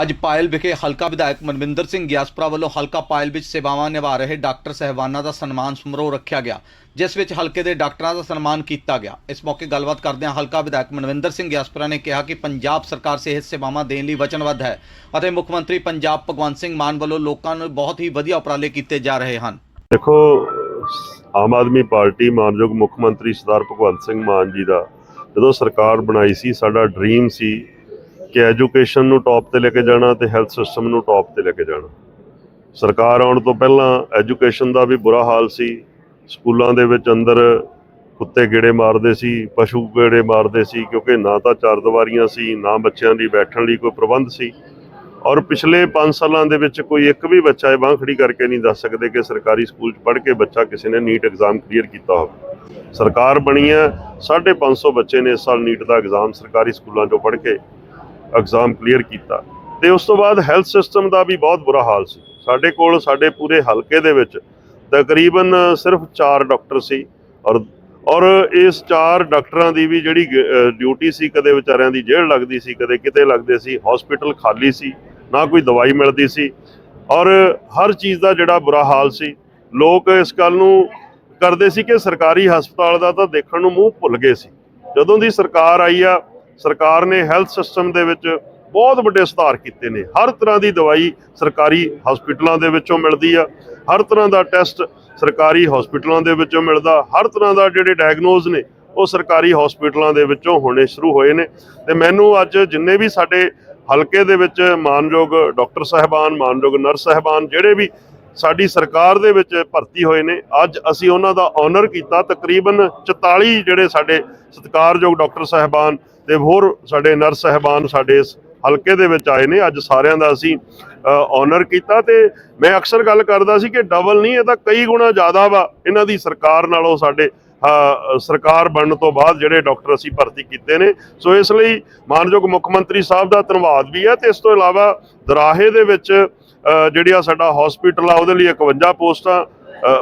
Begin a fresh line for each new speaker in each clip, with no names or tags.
ਅੱਜ ਪਾਇਲ ਵਿਖੇ ਹਲਕਾ ਵਿਧਾਇਕ ਮਨਵਿੰਦਰ ਸਿੰਘ ਗਿਆਸਪੁਰਾ ਵੱਲੋਂ ਹਲਕਾ ਪਾਇਲ ਵਿੱਚ ਸੇਵਾਵਾਂ ਨਿਭਾ ਰਹੇ ਡਾਕਟਰ ਸਹਿਬਾਨਾਂ ਦਾ ਸਨਮਾਨ ਸਮਾਰੋਹ ਰੱਖਿਆ ਗਿਆ, ਜਿਸ ਵਿੱਚ ਹਲਕੇ ਦੇ ਡਾਕਟਰਾਂ ਦਾ ਸਨਮਾਨ ਕੀਤਾ ਗਿਆ। ਇਸ ਮੌਕੇ ਗੱਲਬਾਤ ਕਰਦਿਆਂ ਹਲਕਾ ਵਿਧਾਇਕ ਮਨਵਿੰਦਰ ਸਿੰਘ ਗਿਆਸਪੁਰਾ ਨੇ ਕਿਹਾ ਕਿ ਪੰਜਾਬ ਸਰਕਾਰ ਸਿਹਤ ਸੇਵਾਵਾਂ ਦੇਣ ਲਈ ਵਚਨਬੱਧ ਹੈ ਅਤੇ ਮੁੱਖ ਮੰਤਰੀ ਪੰਜਾਬ ਭਗਵੰਤ ਸਿੰਘ ਮਾਨ ਵੱਲੋਂ ਲੋਕਾਂ ਨੂੰ ਬਹੁਤ ਹੀ ਵਧੀਆ ਉਪਰਾਲੇ ਕੀਤੇ ਜਾ ਰਹੇ ਹਨ।
ਦੇਖੋ, ਆਮ ਆਦਮੀ ਪਾਰਟੀ ਮਾਨਯੋਗ ਮੁੱਖ ਮੰਤਰੀ ਸਰਦਾਰ ਭਗਵੰਤ ਸਿੰਘ ਮਾਨ ਜੀ ਦਾ ਜਦੋਂ ਸਰਕਾਰ ਬਣਾਈ ਸੀ, ਸਾਡਾ ਡ੍ਰੀਮ ਸੀ ਕਿ ਐਜੂਕੇਸ਼ਨ ਨੂੰ ਟੌਪ ਤੇ ਲੈ ਕੇ ਜਾਣਾ ਤੇ ਹੈਲਥ ਸਿਸਟਮ ਨੂੰ ਟੌਪ ਤੇ ਲੈ ਕੇ ਜਾਣਾ। ਸਰਕਾਰ ਆਉਣ ਤੋਂ ਪਹਿਲਾਂ ਐਜੂਕੇਸ਼ਨ ਦਾ ਵੀ ਬੁਰਾ ਹਾਲ ਸੀ। ਸਕੂਲਾਂ ਦੇ ਵਿੱਚ ਅੰਦਰ ਕੁੱਤੇ ਗੇੜੇ ਮਾਰਦੇ ਸੀ, ਪਸ਼ੂ ਗੇੜੇ ਮਾਰਦੇ ਸੀ, ਕਿਉਂਕਿ ਨਾ ਤਾਂ ਚਾਰ ਦੀਵਾਰੀਆਂ ਸੀ, ਨਾ ਬੱਚਿਆਂ ਲਈ ਬੈਠਣ ਲਈ ਕੋਈ ਪ੍ਰਬੰਧ ਸੀ। ਔਰ ਪਿਛਲੇ 5 ਸਾਲਾਂ ਦੇ ਵਿੱਚ ਕੋਈ ਇੱਕ ਵੀ ਬੱਚਾ ਇਹ ਬਾਂਹ ਖੜੀ ਕਰਕੇ ਨਹੀਂ ਦੱਸ ਸਕਦੇ ਕਿ ਸਰਕਾਰੀ ਸਕੂਲ 'ਚ ਪੜ੍ਹ ਕੇ ਬੱਚਾ ਕਿਸੇ ਨੇ ਨੀਟ ਐਗਜ਼ਾਮ ਕਲੀਅਰ ਕੀਤਾ ਹੋਵੇ। ਸਰਕਾਰ ਬਣੀ ਹੈ 550 ਬੱਚੇ ਨੇ ਇਸ ਸਾਲ ਨੀਟ ਦਾ ਐਗਜ਼ਾਮ ਸਰਕਾਰੀ ਸਕੂਲਾਂ 'ਚੋਂ ਪੜ੍ਹ ਕੇ। ਐਗਜ਼ਾਮ ਕਲੀਅਰ ਕੀਤਾ। ਤੇ ਉਸ ਤੋਂ ਬਾਅਦ ਹੈਲਥ ਸਿਸਟਮ ਦਾ ਵੀ ਬਹੁਤ ਬੁਰਾ ਹਾਲ ਸੀ। ਸਾਡੇ ਕੋਲ, ਸਾਡੇ ਪੂਰੇ ਹਲਕੇ ਦੇ ਵਿੱਚ ਤਕਰੀਬਨ ਸਿਰਫ 4 ਡਾਕਟਰ ਸੀ ਔਰ ਔਰ ਇਸ ਚਾਰ ਡਾਕਟਰਾਂ ਦੀ ਵੀ ਜਿਹੜੀ ਡਿਊਟੀ ਸੀ ਕਦੇ ਵਿਚਾਰਿਆਂ ਦੀ ਜੇਲ੍ਹ ਲੱਗਦੀ ਸੀ, ਕਦੇ ਕਿਤੇ ਲੱਗਦੇ ਸੀ ਹਸਪੀਟਲ ਖਾਲੀ ਸੀ, ਨਾ ਕੋਈ ਦਵਾਈ ਮਿਲਦੀ ਸੀ। ਔਰ ਹਰ ਚੀਜ਼ ਦਾ ਜਿਹੜਾ ਬੁਰਾ ਹਾਲ ਸੀ, ਲੋਕ ਇਸ ਗੱਲ ਨੂੰ ਕਰਦੇ ਸੀ ਕਿ ਸਰਕਾਰੀ ਹਸਪਤਾਲ ਦਾ ਤਾਂ ਦੇਖਣ ਨੂੰ ਮੂੰਹ ਭੁੱਲ ਗਏ ਸੀ। ਜਦੋਂ ਦੀ ਸਰਕਾਰ ਆਈ ਆ ਸਰਕਾਰ ਨੇ ਹੈਲਥ ਸਿਸਟਮ ਦੇ ਵਿੱਚ ਬਹੁਤ ਵੱਡੇ ਸੁਧਾਰ ਕੀਤੇ ਨੇ। ਹਰ ਤਰ੍ਹਾਂ ਦੀ ਦਵਾਈ ਸਰਕਾਰੀ ਹਸਪੀਟਲਾਂ ਦੇ ਵਿੱਚੋਂ ਮਿਲਦੀ ਆ। ਹਰ ਤਰ੍ਹਾਂ ਦਾ ਟੈਸਟ ਸਰਕਾਰੀ ਹਸਪੀਟਲਾਂ ਦੇ ਵਿੱਚੋਂ ਮਿਲਦਾ। ਹਰ ਤਰ੍ਹਾਂ ਦਾ ਜਿਹੜੇ ਡਾਇਗਨੋਜ਼ ਨੇ, ਉਹ ਸਰਕਾਰੀ ਹਸਪੀਟਲਾਂ ਦੇ ਵਿੱਚੋਂ ਹੋਣੇ ਸ਼ੁਰੂ ਹੋਏ ਨੇ। ਤੇ ਮੈਨੂੰ ਅੱਜ ਜਿੰਨੇ ਵੀ ਸਾਡੇ ਹਲਕੇ ਦੇ ਵਿੱਚ ਮਾਨਯੋਗ ਡਾਕਟਰ ਸਾਹਿਬਾਨ, ਮਾਨਯੋਗ ਨਰਸ ਸਾਹਿਬਾਨ, ਜਿਹੜੇ ਵੀ ਸਾਡੀ ਸਰਕਾਰ ਦੇ ਵਿੱਚ ਭਰਤੀ ਹੋਏ ਨੇ। ਅੱਜ ਅਸੀਂ ਉਹਨਾਂ ਦਾ ਆਨਰ ਕੀਤਾ। ਤਕਰੀਬਨ 44 ਜਿਹੜੇ ਸਾਡੇ ਸਤਿਕਾਰਯੋਗ ਡਾਕਟਰ ਸਾਹਿਬਾਨ ਤੇ ਹੋਰ ਸਾਡੇ ਨਰਸ ਸਾਹਿਬਾਨ ਸਾਡੇ ਇਸ ਹਲਕੇ ਦੇ ਵਿੱਚ ਆਏ ਨੇ। ਅੱਜ ਸਾਰਿਆਂ ਦਾ ਅਸੀਂ ਆਨਰ ਕੀਤਾ ਤੇ ਮੈਂ ਅਕਸਰ ਗੱਲ ਕਰਦਾ ਸੀ ਕਿ ਡਬਲ ਨਹੀਂ, ਇਹ ਤਾਂ ਕਈ ਗੁਣਾ ਜ਼ਿਆਦਾ ਵਾ। ਇਹਨਾਂ ਦੀ ਸਰਕਾਰ ਨਾਲੋਂ ਸਾਡੇ ਸਰਕਾਰ ਬਣਨ ਤੋਂ ਬਾਅਦ ਜਿਹੜੇ ਡਾਕਟਰ ਅਸੀਂ ਭਰਤੀ ਕੀਤੇ ਨੇ। ਸੋ ਇਸ ਲਈ ਮਾਨਯੋਗ ਮੁੱਖ ਮੰਤਰੀ ਸਾਹਿਬ ਦਾ ਧੰਨਵਾਦ ਵੀ ਹੈ ਤੇ ਇਸ ਤੋਂ ਇਲਾਵਾ ਦਰਾਹੇ ਦੇ ਵਿੱਚ ਜਿਹੜੀ ਆ ਸਾਡਾ ਹਸਪੀਟਲ ਆ, ਉਹਦੇ ਲਈ 51 ਪੋਸਟਾਂ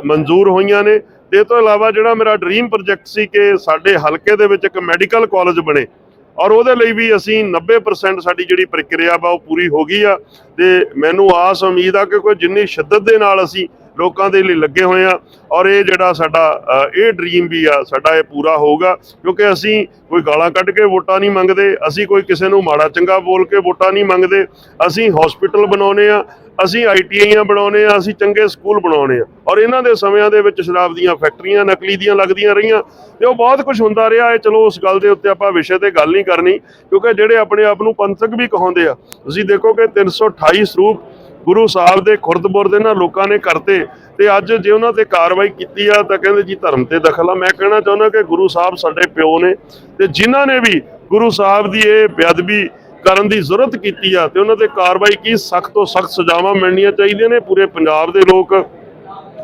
ਮਨਜ਼ੂਰ ਹੋਈਆਂ ਨੇ। ਤੇ ਇਹ ਤੋਂ ਇਲਾਵਾ ਜਿਹੜਾ ਮੇਰਾ ਡ੍ਰੀਮ ਪ੍ਰੋਜੈਕਟ ਸੀ ਕਿ ਸਾਡੇ ਹਲਕੇ ਦੇ ਵਿੱਚ ਇੱਕ ਮੈਡੀਕਲ ਕਾਲਜ ਬਣੇ। ਔਰ ਉਹਦੇ ਲਈ ਵੀ ਅਸੀਂ 90% ਸਾਡੀ ਜਿਹੜੀ ਪ੍ਰਕਿਰਿਆ ਵਾ, ਉਹ ਪੂਰੀ ਹੋ ਗਈ ਆ। ਤੇ ਮੈਨੂੰ ਆਸ, ਉਮੀਦ ਆ ਕਿ ਕੋਈ ਜਿੰਨੀ ਸ਼ਿੱਦਤ ਦੇ ਨਾਲ ਅਸੀਂ ਲੋਕਾਂ ਦੇ ਲਈ ਲੱਗੇ ਹੋਏ ਆ ਔਰ ਇਹ ਜਿਹੜਾ ਸਾਡਾ ਇਹ ਡ੍ਰੀਮ ਵੀ ਆ, ਸਾਡਾ ਇਹ ਪੂਰਾ ਹੋਊਗਾ, ਕਿਉਂਕਿ ਅਸੀਂ ਕੋਈ ਗਾਲਾਂ ਕੱਢ ਕੇ ਵੋਟਾਂ ਨਹੀਂ ਮੰਗਦੇ, ਅਸੀਂ ਕੋਈ ਕਿਸੇ ਨੂੰ ਮਾੜਾ ਚੰਗਾ ਬੋਲ ਕੇ ਵੋਟਾਂ ਨਹੀਂ ਮੰਗਦੇ, ਅਸੀਂ ਹਸਪੀਟਲ ਬਣਾਉਨੇ ਆ, ਅਸੀਂ ਆਈਟੀਆਈਆਂ ਬਣਾਉਨੇ ਆ, ਅਸੀਂ ਚੰਗੇ ਸਕੂਲ ਬਣਾਉਨੇ ਆ। ਔਰ ਇਹਨਾਂ ਦੇ ਸਮਿਆਂ ਦੇ ਵਿੱਚ ਸ਼ਰਾਬ ਦੀਆਂ ਫੈਕਟਰੀਆਂ, ਨਕਲੀ ਦੀਆਂ ਲੱਗਦੀਆਂ ਰਹੀਆਂ, ਤੇ ਉਹ ਬਹੁਤ ਕੁਝ ਹੁੰਦਾ ਰਿਹਾ, ਇਹ ਚਲੋ ਉਸ ਗੱਲ ਦੇ ਉੱਤੇ ਆਪਾਂ ਵਿਸ਼ੇ ਤੇ ਗੱਲ ਨਹੀਂ ਕਰਨੀ, ਕਿਉਂਕਿ ਜਿਹੜੇ ਆਪਣੇ ਆਪ ਨੂੰ ਪੰਥਕ ਵੀ ਕਹਾਉਂਦੇ ਆ, ਤੁਸੀਂ ਦੇਖੋ ਕਿ 328 ਸਰੂਪ ਗੁਰੂ ਸਾਹਿਬ ਦੇ ਖੁਰਦਬੁਰਦ ਇਹਨਾਂ ਲੋਕਾਂ ਨੇ ਕਰਤੇ ਤੇ ਅੱਜ ਜੇ ਉਹਨਾਂ ਤੇ ਕਾਰਵਾਈ ਕੀਤੀ ਆ ਤਾਂ ਕਹਿੰਦੇ ਜੀ ਧਰਮ ਤੇ ਦਖਲ ਆ। ਮੈਂ ਕਹਿਣਾ ਚਾਹੁੰਦਾ ਕਿ ਗੁਰੂ ਸਾਹਿਬ ਸਾਡੇ ਪਿਓ ਨੇ ਤੇ ਜਿਨ੍ਹਾਂ ਨੇ ਵੀ ਗੁਰੂ ਸਾਹਿਬ ਦੀ ਇਹ ਬੇਅਦਬੀ ਕਰਨ ਦੀ ਜ਼ਰੂਰਤ ਕੀਤੀ ਆ ਤੇ ਉਹਨਾਂ ਤੇ ਕਾਰਵਾਈ ਕੀ ਸਖਤ ਤੋਂ ਸਖਤ ਸਜ਼ਾਵਾਂ ਮਿਲਣੀਆਂ ਚਾਹੀਦੀਆਂ ਨੇ। ਪੂਰੇ ਪੰਜਾਬ ਦੇ ਲੋਕ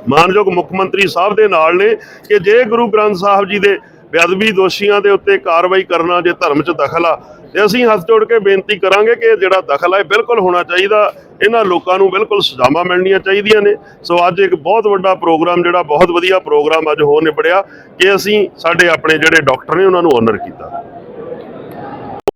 ਮਾਨਯੋਗ ਮੁੱਖ ਮੰਤਰੀ ਸਾਹਿਬ ਦੇ ਨਾਲ ਨੇ ਕਿ ਜੇ ਗੁਰੂ ਗ੍ਰੰਥ ਸਾਹਿਬ ਜੀ ਦੇ ਬੇਅਦਬੀ ਦੋਸ਼ੀਆਂ ਦੇ ਉੱਤੇ ਕਾਰਵਾਈ ਕਰਨਾ ਜੇ ਧਰਮ 'ਚ ਦਖਲ ਆ, ਤੇ ਅਸੀਂ ਹੱਥ ਜੋੜ ਕੇ ਬੇਨਤੀ ਕਰਾਂਗੇ ਕਿ ਜਿਹੜਾ ਦਖਲ ਹੈ ਇਹ ਬਿਲਕੁਲ ਹੋਣਾ ਚਾਹੀਦਾ। ਇਹਨਾਂ ਲੋਕਾਂ ਨੂੰ ਬਿਲਕੁਲ ਸਜ਼ਾਵਾਂ ਮਿਲਣੀਆਂ ਚਾਹੀਦੀਆਂ ਨੇ। ਸੋ ਅੱਜ ਇੱਕ ਬਹੁਤ ਵੱਡਾ ਪ੍ਰੋਗਰਾਮ ਜਿਹੜਾ, ਬਹੁਤ ਵਧੀਆ ਪ੍ਰੋਗਰਾਮ ਅੱਜ ਹੋ ਨਿਬੜਿਆ ਕਿ ਅਸੀਂ ਸਾਡੇ ਆਪਣੇ ਜਿਹੜੇ ਡਾਕਟਰ ਨੇ, ਉਹਨਾਂ ਨੂੰ ਆਨਰ ਕੀਤਾ।